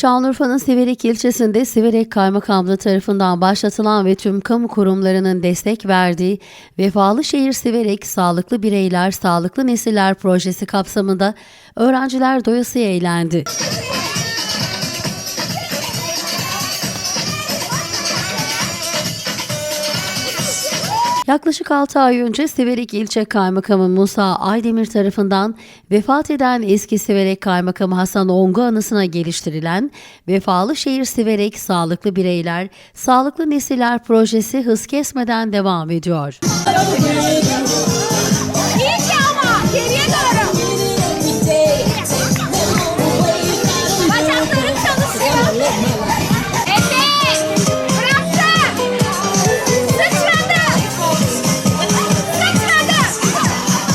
Şanlıurfa'nın Siverek ilçesinde Siverek Kaymakamlığı tarafından başlatılan ve tüm kamu kurumlarının destek verdiği Vefalı Şehir Siverek Sağlıklı Bireyler Sağlıklı Nesiller projesi kapsamında öğrenciler doyasıya eğlendi. Yaklaşık 6 ay önce Siverek İlçe Kaymakamı Musa Aydemir tarafından vefat eden eski Siverek Kaymakamı Hasan Ongu anısına geliştirilen Vefalı Şehir Siverek Sağlıklı Bireyler, Sağlıklı Nesiller projesi hız kesmeden devam ediyor.